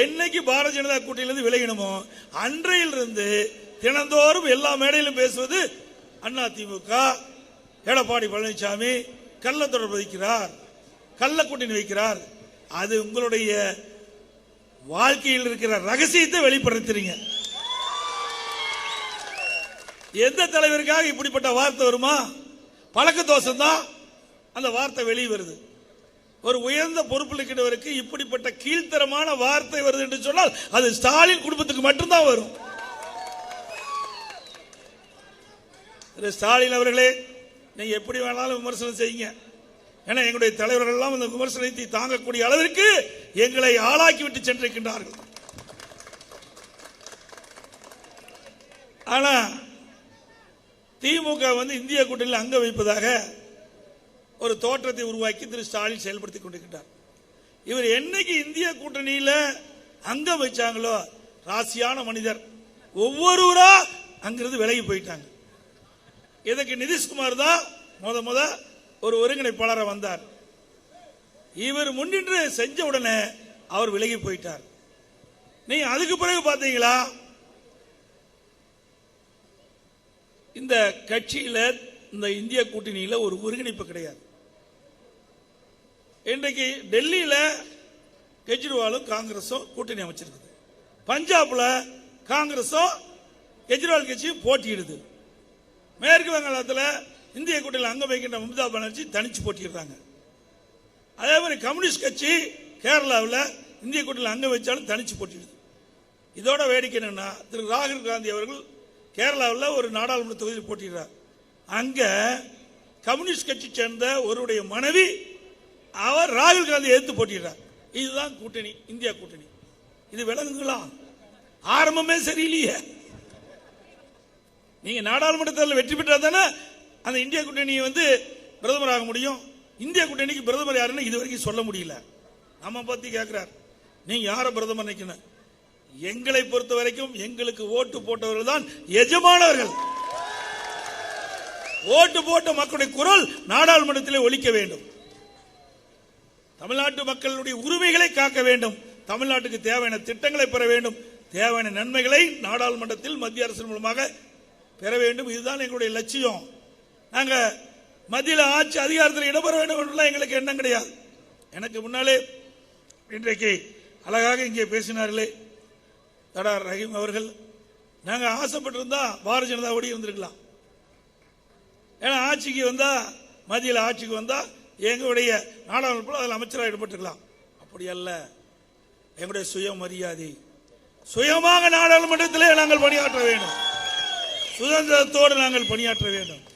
என்னைக்கு பாரதிய ஜனதா கூட்டணியிலிருந்து விலகினமோ அன்றையிலிருந்து தினந்தோறும் எல்லா மேடையிலும் பேசுவது அண்ணா திமுக. எடப்பாடி பழனிசாமி கள்ள தொடர்பு வைக்கிறார் கள்ள கூட்டணி வைக்கிறார். அது உங்களுடைய வாழ்க்கையில் இருக்கிற ரகசியத்தை வெளிப்படுத்துறீங்க. எந்த தலைவருக்காக இப்படிப்பட்ட வார்த்தை வருமா? பழக்க தோஷம் தான் அந்த வார்த்தை வெளியே வருது. ஒரு உயர்ந்த பொறுப்பில் இருக்கிறவருக்கு இப்படிப்பட்ட கீழ்த்தரமான வார்த்தை வருது என்று சொன்னால் அது ஸ்டாலின் குடும்பத்துக்கு மட்டும்தான் வரும். ஸ்டாலின் அவர்களே நீங்க எப்படி வேணாலும் விமர்சனம் செய்யுங்க. ஏன்னா எங்களுடைய தலைவர்கள் எல்லாம் அந்த விமர்சனத்தை தாங்கக்கூடிய அளவிற்கு எங்களை ஆளாக்கி விட்டு சென்றிருக்கின்றார்கள். ஆனா திமுக வந்து இந்திய கூட்டணியில் அங்க வைப்பதாக ஒரு தோற்றத்தை உருவாக்கி திரு ஸ்டாலின் செயல்படுத்தி கொண்டிருக்கிறார். இவர் என்னைக்கு இந்திய கூட்டணியில அங்க வச்சாங்களோ ராசியான மனிதர் ஒவ்வொருவரா அங்கிருந்து விலகி போயிட்டாங்க. இதற்கு நிதிஷ்குமார் தான் முத முத ஒரு ஒருங்கிணைப்பாளராக வந்தார். இவர் முன்னின்று செஞ்ச உடனே அவர் விலகி போயிட்டார். நீங்க அதுக்கு பிறகு பார்த்தீங்களா இந்த கட்சியில இந்த இந்திய கூட்டணியில ஒரு ஒருங்கிணைப்பு கிடையாது. இன்றைக்கு டெல்லியில கெஜ்ரிவாலும் காங்கிரஸும் கூட்டணி அமைச்சிருக்குது. பஞ்சாப்ல காங்கிரஸும் கெஜ்ரிவால் கட்சியும் போட்டியிடுது. மேற்கு வங்காளத்தில் இந்திய கூட்டணியில் அங்கம் வைக்கின்ற மம்தா பானர்ஜி தனிச்சு போட்டிடுறாங்க அதே மாதிரி கம்யூனிஸ்ட் கட்சி கேரளாவில் இந்திய கூட்டணியில் அங்கம் வச்சாலும் தனிச்சு போட்டிடுது இதோட வேடிக்கை என்னன்னா திரு ராகுல் காந்தி அவர்கள் கேரளாவில் ஒரு நாடாளுமன்ற தொகுதியில் போட்டிடுறார் அங்கே கம்யூனிஸ்ட் கட்சி சேர்ந்த ஒருவருடைய மனைவி அவர் ராகுல் காந்தி எதிர்த்து போட்டிடுறார் இதுதான் கூட்டணி இந்தியா கூட்டணி. இது விளங்குங்களா ஆரம்பமே சரியில்லையே. நீங்க நாடாளுமன்றத்தில் வெற்றி பெற்றா தானே அந்த இந்திய கூட்டணியை வந்து பிரதமராக முடியும். இந்திய கூட்டணிக்கு பிரதமர் யாருன்னு இது வரைக்கும் சொல்ல முடியல. நம்ம பத்தி கேட்கிறார் நீங்க யார பிரதமர் நினைக்கணும்? எங்களை பொறுத்த வரைக்கும் எங்களுக்கு ஓட்டு போட்டவர்கள் தான் எஜமானவர்கள் ஓட்டு போட்ட மக்களுடைய குரல் நாடாளுமன்றத்திலே ஒழிக்க வேண்டும். தமிழ்நாட்டு மக்களுடைய உரிமைகளை காக்க வேண்டும். தமிழ்நாட்டுக்கு தேவையான திட்டங்களை பெற வேண்டும். தேவையான நன்மைகளை நாடாளுமன்றத்தில் மத்திய அரசு மூலமாக பெற வேண்டும். இதுதான் எங்களுடைய லட்சியம். நாங்க மத்தியில் ஆட்சி அதிகாரத்தில் இடம்பெற வேண்டும் என்றெல்லாம் எங்களுக்கு எண்ணம் கிடையாது. எனக்கு முன்னாலே இன்றைக்கு அழகாக இங்கே பேசினார்களே தடா ரஹீம் அவர்கள். நாங்க ஆசைப்பட்டிருந்தா பாரதிய ஜனதாவோடு இருந்திருக்கலாம். ஏன்னா ஆட்சிக்கு வந்தா மத்தியில் ஆட்சிக்கு வந்தா எங்களுடைய நாடாளுமன்ற அதில் அமைச்சராக ஈடுபட்டுக்கலாம் அப்படி அல்ல. எங்களுடைய சுயமரியாதை. சுயமாக நாடாளுமன்றத்திலே நாங்கள் பணியாற்ற வேண்டும். சுதந்திரத்தோடு நாங்கள் பணியாற்ற வேண்டும்.